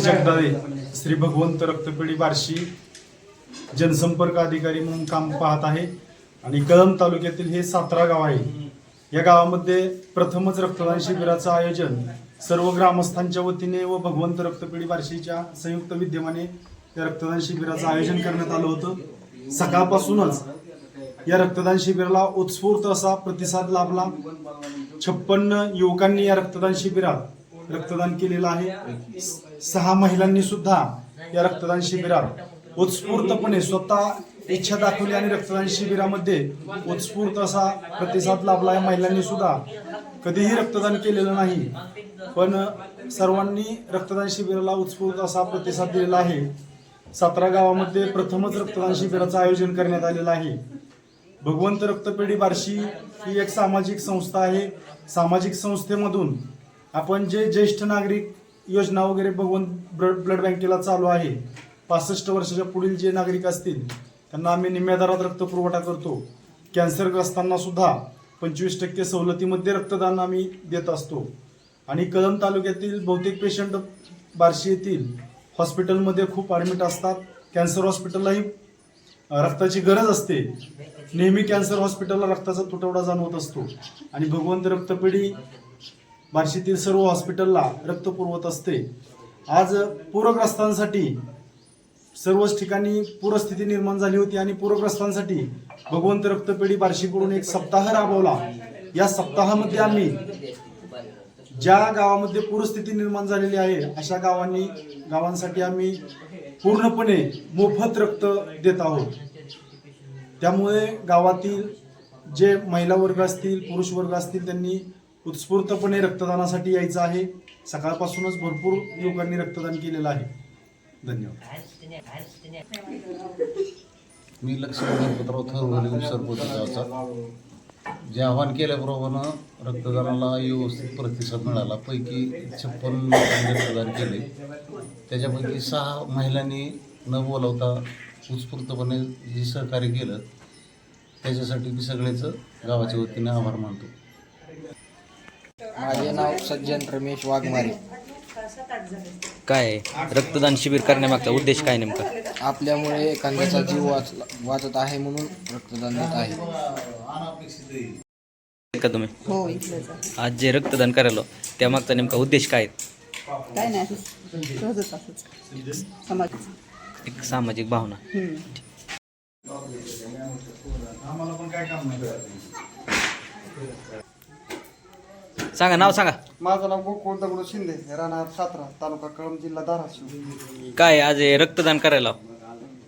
जगदाळे श्री भगवंत रक्तपेढी बार्शी जनसंपर्क अधिकारी म्हणून काम पाहत आहे. आणि कळंब तालुक्यातील हे सातरा गाव आहे. या गावामध्ये प्रथमच रक्तदान शिबिराचं आयोजन सर्व ग्रामस्थांच्या वतीने व भगवंत रक्तपेढी बार्शीच्या संयुक्त विद्यमाने या रक्तदान शिबिराचं आयोजन करण्यात आलं होतं. सकाळपासूनच या रक्तदान शिबिराला उत्स्फूर्त असा प्रतिसाद लाभला. छप्पन्न युवकांनी या रक्तदान शिबिरात रक्तदान केलेलं आहे. सहा महिलांनी सुद्धा या रक्तदान शिबिरात उत्स्फूर्तपणे स्वतः इच्छा दाखवली आणि रक्तदान शिबिरामध्ये उत्स्फूर्त असा प्रतिसाद लाभला. या महिलांनी सुद्धा कधीही रक्तदान केलेलं नाही पण सर्वांनी रक्तदान शिबिराला उत्स्फूर्त असा प्रतिसाद दिलेला आहे. सातारा गावामध्ये प्रथमच रक्तदान शिबिराचं आयोजन करण्यात आलेलं आहे. भगवंत रक्तपेढी बार्शी ही एक सामाजिक संस्था आहे. सामाजिक संस्थेमधून आपण जे ज्येष्ठ नागरिक योजना वगैरे भगवंत ब्लड ब्लड बँकेला चालू आहे पासष्ट वर्षाच्या पुढील जे नागरिक असतील त्यांना आम्ही निम्म्या दरात रक्तपुरवठा करतो. कॅन्सरग्रस्तांना सुद्धा पंचवीस टक्के सवलतीमध्ये रक्तदान आम्ही देत असतो. आणि कदम तालुक्यातील बहुतेक पेशंट बार्शी येथील हॉस्पिटलमध्ये खूप ॲडमिट असतात. कॅन्सर हॉस्पिटललाही रक्ताची गरज असते. नेहमी कॅन्सर हॉस्पिटलला रक्ताचा तुटवडा जाणवत असतो. आणि भगवंत रक्तपेढी बार्शीतील सर्व हॉस्पिटलला रक्त पुरवत असते. आज पूरग्रस्तांसाठी सर्वच ठिकाणी पूरस्थिती निर्माण झाली होती आणि पूरग्रस्तांसाठी भगवंत रक्तपेढी बार्शीकडून एक सप्ताह राबवला. या सप्ताहामध्ये आम्ही ज्या गावामध्ये पूरस्थिती निर्माण झालेली आहे अशा गावांनी गावांसाठी आम्ही पूर्णपणे मोफत रक्त देत आहोत. त्यामुळे गावातील जे महिला वर्ग असतील पुरुष वर्ग असतील त्यांनी उत्स्फूर्तपणे रक्तदानासाठी यायचं आहे. सकाळपासूनच भरपूर लोकांनी रक्तदान केलेलं आहे. धन्यवाद. मी लक्ष्मण गणपतराव थरवली सरपंच गावचा. जे आव्हान केल्याबरोबर रक्तदानाला व्यवस्थित प्रतिसाद मिळाला. पैकी छप्पन लोकांनी रक्तदान केले. त्याच्यापैकी सहा महिलांनी न बोलावता उत्स्फूर्तपणे जे सहकार्य केलं त्याच्यासाठी मी सगळ्याचं गावाच्या वतीने आभार मानतो. माझे नाव सज्जन रमेश वाघमारे काय? रक्तदान शिबिर करण्यामागचा उद्देश काय नेमका आपल्यामुळे एखाद्याचा जीव वाचला वाचत आहे म्हणून रक्तदान देत आहे का तुम्ही हो इथलंच आहे. आज जे रक्तदान करायला त्यामागचा नेमका उद्देश काय आहे? काय नाही असंच सहजच असंच समाज एक सामाजिक भावना हम्म. आम्हाला पण काय काम नाही सांगा नाव सांगा. माझं नाव गोकुळ दगडू शिंदे राहणार सातारा तालुका कळंब जिल्हा धाराशिव. काय आज हे रक्तदान करायला?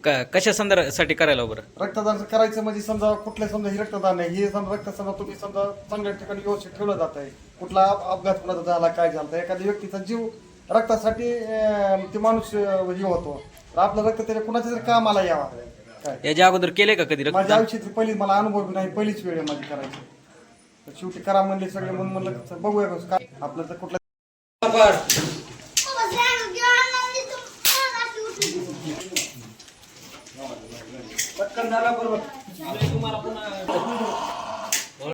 का कशा संदर्भासाठी करायला बरं? रक्तदान करायचं म्हणजे समजा कुठल्या समजा हे रक्तदान आहे हे समजा रक्त समजा तुम्ही समजा चांगल्या ठिकाणी व्यवस्थित ठेवलं जात आहे. कुठला अप- अपघात कुणाचा झाला काय झालं एखाद्या व्यक्तीचा जीव रक्तासाठी अं, ते माणूस अं, हे होतो. तर आपलं रक्त तरी कुणाच्या तरी कामाला यावा. काय? याच्या अगोदर केले का कधी माझ्या आयुष्यातली पहिली मला अनुभव नाही पहिलीच वेळ आहे माझी करायची. शेवटी करा म्हणले सगळे म्हणून म्हणलं तर बघूया कसं काय. आपलं तर कुठलं पटकन झाला बरोबर. तुम्हाला पुन्हा